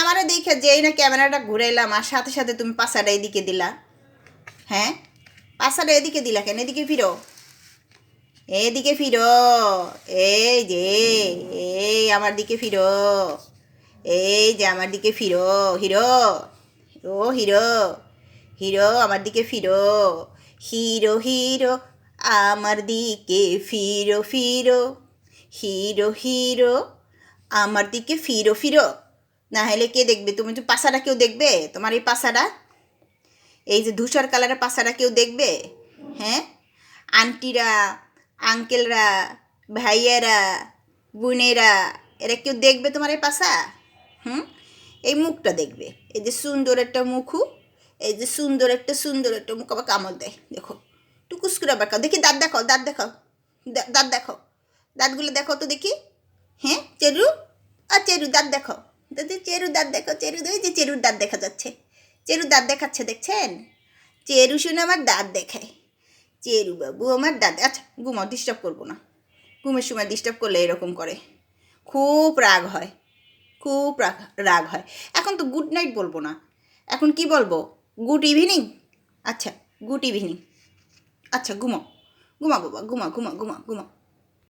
আমারে দেখে যেই না ক্যামেরাটা ঘুরাইলাম, আর সাথে সাথে তুমি পাশাটা এদিকে দিলা। হ্যাঁ? পাশাটা এদিকে দিলা কেন? এদিকে ফিরো। এদিকে ফিরো। এই যে, এই আমার দিকে ফিরো। এই যে আমার দিকে ফিরো। হিরো। ও হিরো। হিরো, আমার দিকে ফিরো। হিরো হিরো, আমার দিকে ফিরো ফিরো। হিরো হিরো, আমার দিকে ফিরো ফিরো। না হলে কে দেখবে? তুমি তো পাশাটা কেউ দেখবে? তোমার এই পাশাটা? এই যে ধূসর কালারের পাশাটা কেউ দেখবে? হ্যাঁ? আন্টিরা, আঙ্কেলরা, ভাইয়ারা, বোনেরা, এরা কেউ দেখবে তোমার এই পাশা? হুম? এই মুখটা দেখবে। এই যে সুন্দর একটা মুখু, এই যে সুন্দর একটা সুন্দর একটা মুখ। আবার কামড় দেয়। দেখো টুকুস করে দেখি দাঁত দেখাও দাঁত দেখাও। দাঁত দেখো দাঁতগুলো দেখো তো দেখি। হ্যাঁ? চেরু? আর চেরু, দাঁত দেখো দাদি চেরু দাঁত দেখো, চেরু ওই যে চেরুর দাঁত দেখা যাচ্ছে। চেরু দাঁত দেখাচ্ছে, দেখছেন? চেরু শুনে আমার দাঁত দেখায় চেরু বাবু, আমার দাঁত আচ্ছা ঘুমাও ডিস্টার্ব করব না। ঘুমের সময় ডিস্টার্ব করলে এরকম করে। খুব রাগ হয়। খুব রাগ রাগ হয়। এখন তো গুড নাইট বলব না। এখন কি বলব? গুড ইভিনিং আচ্ছা গুড ইভিনিং আচ্ছা ঘুমাও। ঘুমা বাবা ঘুমা ঘুমা ঘুমা ঘুমা